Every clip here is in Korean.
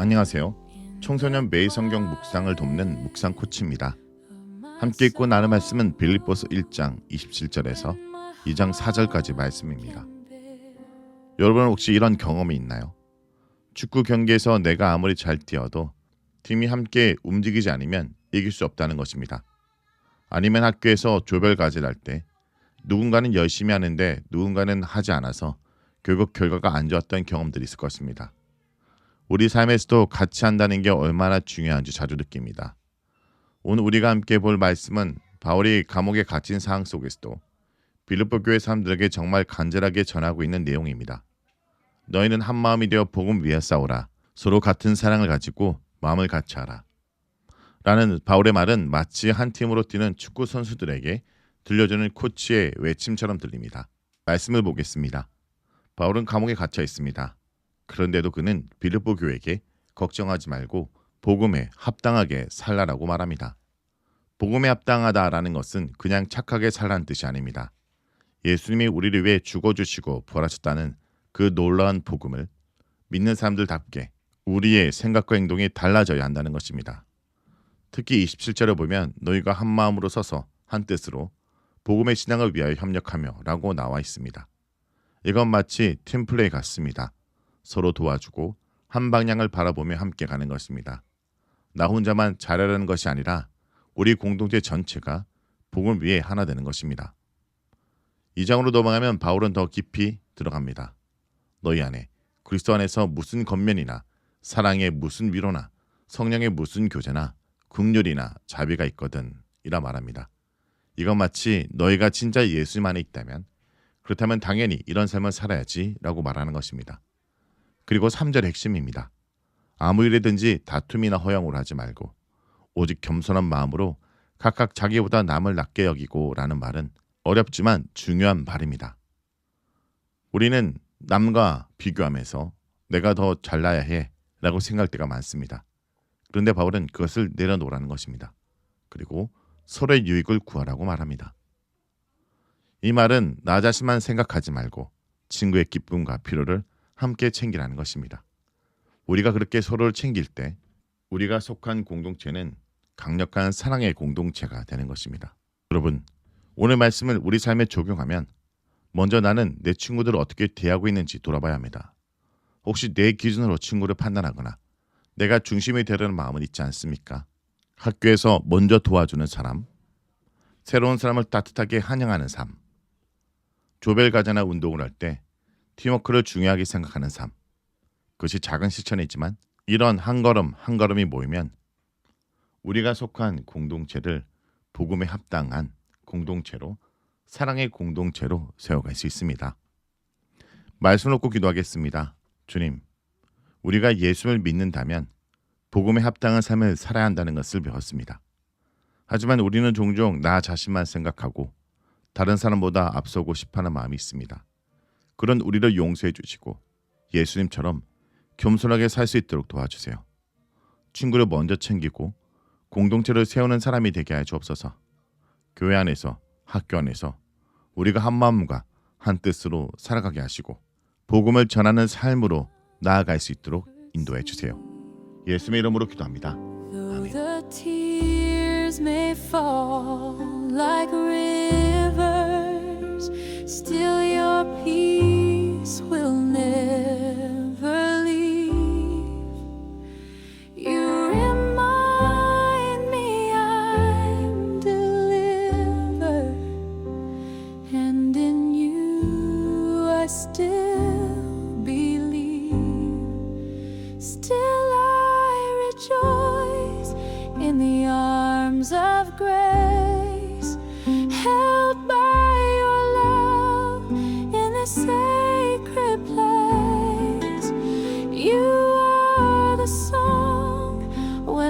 안녕하세요. 청소년 매일 성경 묵상을 돕는 묵상 코치입니다. 함께 읽고 나눌 말씀은 빌립보서 1장 27절에서 2장 4절까지 말씀입니다. 여러분 혹시 이런 경험이 있나요? 축구 경기에서 내가 아무리 잘 뛰어도 팀이 함께 움직이지 않으면 이길 수 없다는 것입니다. 아니면 학교에서 조별 과제를 할 때 누군가는 열심히 하는데 누군가는 하지 않아서 결국 결과가 안 좋았던 경험들이 있을 것입니다. 우리 삶에서도 같이 한다는 게 얼마나 중요한지 자주 느낍니다. 오늘 우리가 함께 볼 말씀은 바울이 감옥에 갇힌 상황 속에서도 빌립보 교회 사람들에게 정말 간절하게 전하고 있는 내용입니다. 너희는 한 마음이 되어 복음 위에 싸우라. 서로 같은 사랑을 가지고 마음을 같이 하라. 라는 바울의 말은 마치 한 팀으로 뛰는 축구 선수들에게 들려주는 코치의 외침처럼 들립니다. 말씀을 보겠습니다. 바울은 감옥에 갇혀 있습니다. 그런데도 그는 빌립보 교회에게 걱정하지 말고 복음에 합당하게 살라라고 말합니다. 복음에 합당하다라는 것은 그냥 착하게 살라는 뜻이 아닙니다. 예수님이 우리를 위해 죽어주시고 부활하셨다는 그 놀라운 복음을 믿는 사람들답게 우리의 생각과 행동이 달라져야 한다는 것입니다. 특히 27절에 보면 너희가 한 마음으로 서서 한 뜻으로 복음의 신앙을 위하여 협력하며 라고 나와 있습니다. 이건 마치 팀플레이 같습니다. 서로 도와주고 한 방향을 바라보며 함께 가는 것입니다. 나 혼자만 잘하려는 것이 아니라 우리 공동체 전체가 복음 위에 하나 되는 것입니다. 이 장으로 넘어가면 바울은 더 깊이 들어갑니다. 너희 안에 그리스도 안에서 무슨 겉면이나 사랑의 무슨 위로나 성령의 무슨 교제나 국률이나 자비가 있거든 이라 말합니다. 이건 마치 너희가 진짜 예수님 안에 있다면 그렇다면 당연히 이런 삶을 살아야지 라고 말하는 것입니다. 그리고 3절 핵심입니다. 아무 일이든지 다툼이나 허영을 하지 말고 오직 겸손한 마음으로 각각 자기보다 남을 낮게 여기고 라는 말은 어렵지만 중요한 말입니다. 우리는 남과 비교하면서 내가 더 잘나야 해 라고 생각할 때가 많습니다. 그런데 바울은 그것을 내려놓으라는 것입니다. 그리고 서로의 유익을 구하라고 말합니다. 이 말은 나 자신만 생각하지 말고 친구의 기쁨과 필요를 함께 챙기라는 것입니다. 우리가 그렇게 서로를 챙길 때 우리가 속한 공동체는 강력한 사랑의 공동체가 되는 것입니다. 여러분, 오늘 말씀을 우리 삶에 적용하면 먼저 나는 내 친구들을 어떻게 대하고 있는지 돌아봐야 합니다. 혹시 내 기준으로 친구를 판단하거나 내가 중심이 되려는 마음은 있지 않습니까? 학교에서 먼저 도와주는 사람, 새로운 사람을 따뜻하게 환영하는 삶, 조별 과제나 운동을 할 때 팀워크를 중요하게 생각하는 삶. 그것이 작은 실천이지만 이런 한 걸음 한 걸음이 모이면 우리가 속한 공동체를 복음에 합당한 공동체로 사랑의 공동체로 세워갈 수 있습니다. 말씀 놓고 기도하겠습니다. 주님, 우리가 예수를 믿는다면 복음에 합당한 삶을 살아야 한다는 것을 배웠습니다. 하지만 우리는 종종 나 자신만 생각하고 다른 사람보다 앞서고 싶어하는 마음이 있습니다. 그런 우리를 용서해 주시고 예수님처럼 겸손하게 살 수 있도록 도와주세요. 친구를 먼저 챙기고 공동체를 세우는 사람이 되게 하여 주옵소서. 교회 안에서 학교 안에서 우리가 한 마음과 한 뜻으로 살아가게 하시고 복음을 전하는 삶으로 나아갈 수 있도록 인도해 주세요. 예수의 이름으로 기도합니다. The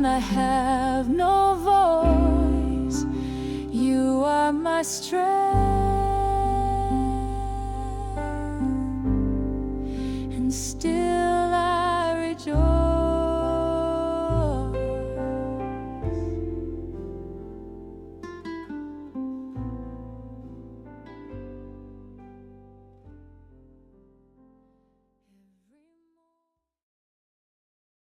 when I have no voice. You are my strength